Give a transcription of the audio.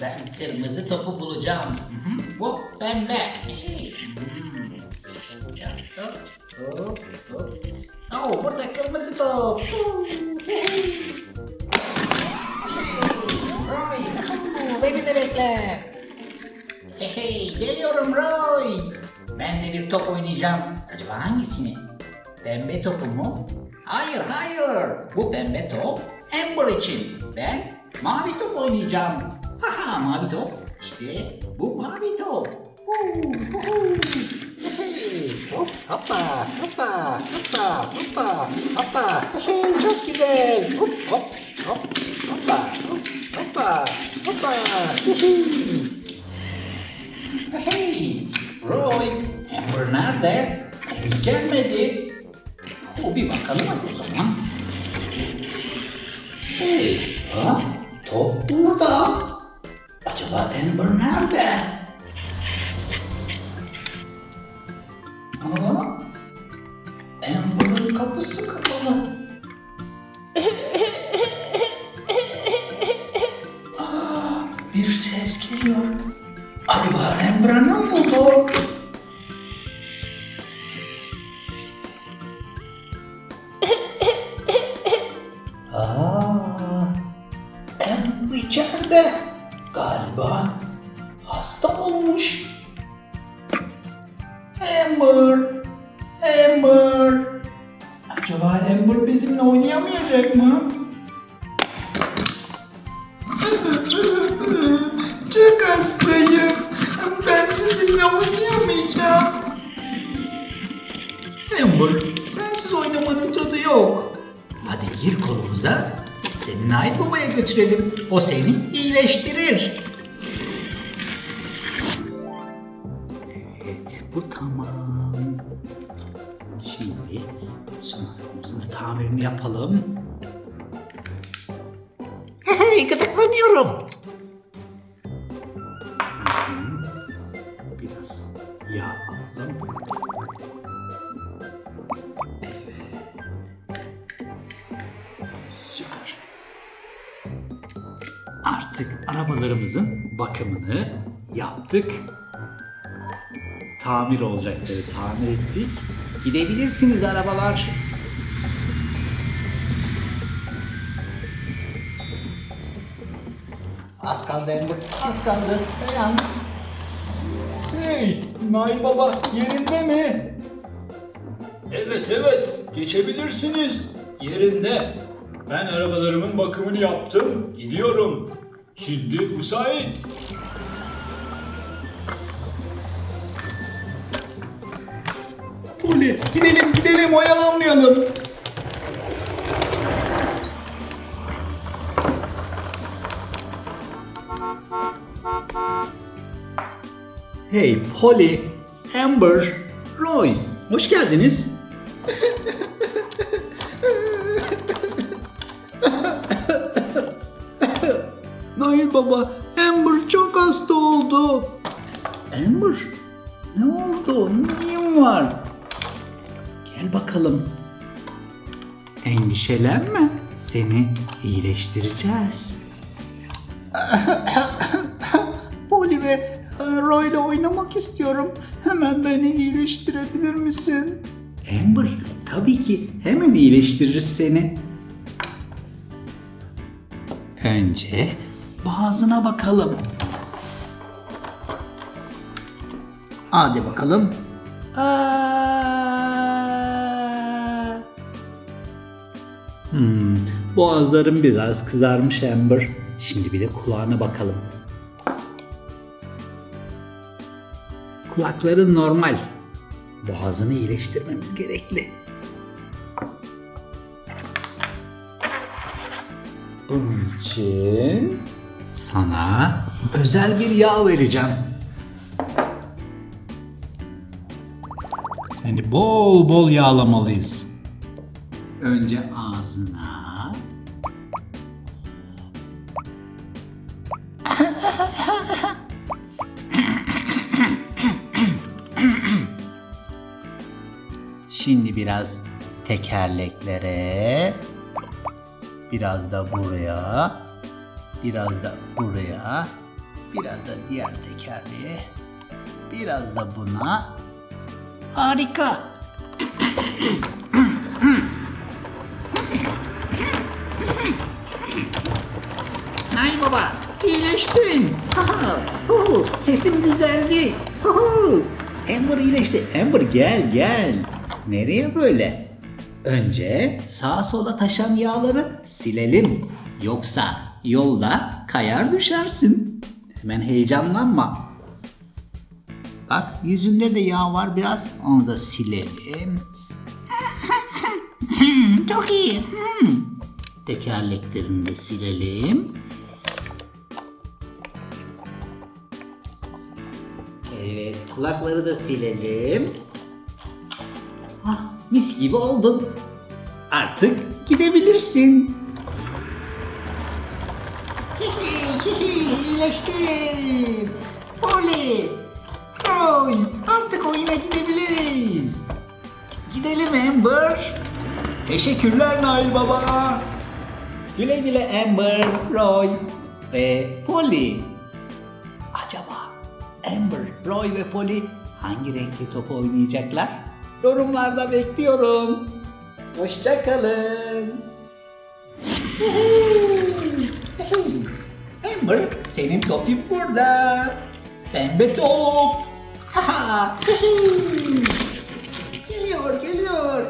Ben kırmızı topu bulacağım. Bu pembe. Hop, hop, hop. Oo, burada kırmızı top. Roy, beni de bekle. Hey, hey, geliyorum Roy. Ben de bir top oynayacağım. Acaba hangisini? Pembe topu mu? Hayır, hayır. Bu pembe top Amber için. Ben mavi top oynayacağım. Haha, mavi top. İşte bu mavi top. Huu, huu. Hey, Hop, hoppa, hoppa, hoppa, hoppa, hoppa. Hey, çok güzel. Hop, hop, hop, hoppa, hop, hoppa, hoppa. Hey, Roy, Amber nerede? Henüz gelmedi. O bir bakalım hadi o zaman. Hey, ha? Top burada. Acaba Amber nerede? Ha? Amber'ın kapısı kapalı. Aa, bir ses geliyor. Acaba Amber'a ne oldu? Aa, Amber içeride. Galiba hasta olmuş. Amber, Amber. Acaba Amber bizimle oynayamayacak mı? Çok hastayım. Ben sizinle oynayamayacağım. Amber, sensiz oynamanın tadı yok. Hadi gir kolumuza. Seni Nail Baba'ya götürelim. O seni iyileştirir. Evet, bu tamam. Şimdi sonarımızın tamirini yapalım. Hey, gıdıklanıyorum. Hı. Biraz yağ alalım. Artık arabalarımızın bakımını yaptık. Tamir olacakları tamir ettik. Gidebilirsiniz arabalar. Az kaldı Emre, az kaldı. Dayan. Hey, Nail Baba yerinde mi? Evet evet, geçebilirsiniz. Yerinde. Ben arabalarımın bakımını yaptım, gidiyorum. Şimdi müsait. Uli, gidelim gidelim oyalanmayalım. Hey Polly, Amber, Roy, hoş geldiniz. Nail Baba, Amber çok hasta oldu. Amber, ne oldu? Neyin var? Gel bakalım. Endişelenme. Seni iyileştireceğiz. Polly ve e, Roy ile oynamak istiyorum. Hemen beni iyileştirebilir misin? Amber, tabii ki hemen iyileştiririz seni. Önce boğazına bakalım. Hadi bakalım. Hmm, boğazlarım biraz kızarmış Amber. Şimdi bir de kulağına bakalım. Kulakların normal. Boğazını iyileştirmemiz gerekli. Bunun için sana özel bir yağ vereceğim. Seni bol bol yağlamalıyız. Önce ağzına. Şimdi biraz tekerleklere, biraz da buraya, biraz da buraya. Biraz da diğer tekerleğe. Biraz da buna. Harika. Nay baba, iyileştim. Haha, hu, Sesim düzeldi. Hu. Amber iyileşti. Amber gel gel. Nereye böyle? Önce sağa sola taşan yağları silelim. Yoksa yolda kayar düşersin. Hemen heyecanlanma. Bak yüzünde de yağ var biraz. Onu da silelim. Hmm, Çok iyi. Hmm. Tekerleklerini de silelim. Evet, kulakları da silelim. Ah, mis gibi oldun. Artık gidebilirsin. İyileştim. Oley. Oy, artık oyuna gidebiliriz. Gidelim Amber. Teşekkürler Nail Baba. Güle güle Amber, Roy ve Polly. Acaba Amber, Roy ve Polly hangi renkli top oynayacaklar? Yorumlarda bekliyorum. Hoşçakalın. Amber, senin topun burada. Pembe top. Haha. geliyor, geliyor.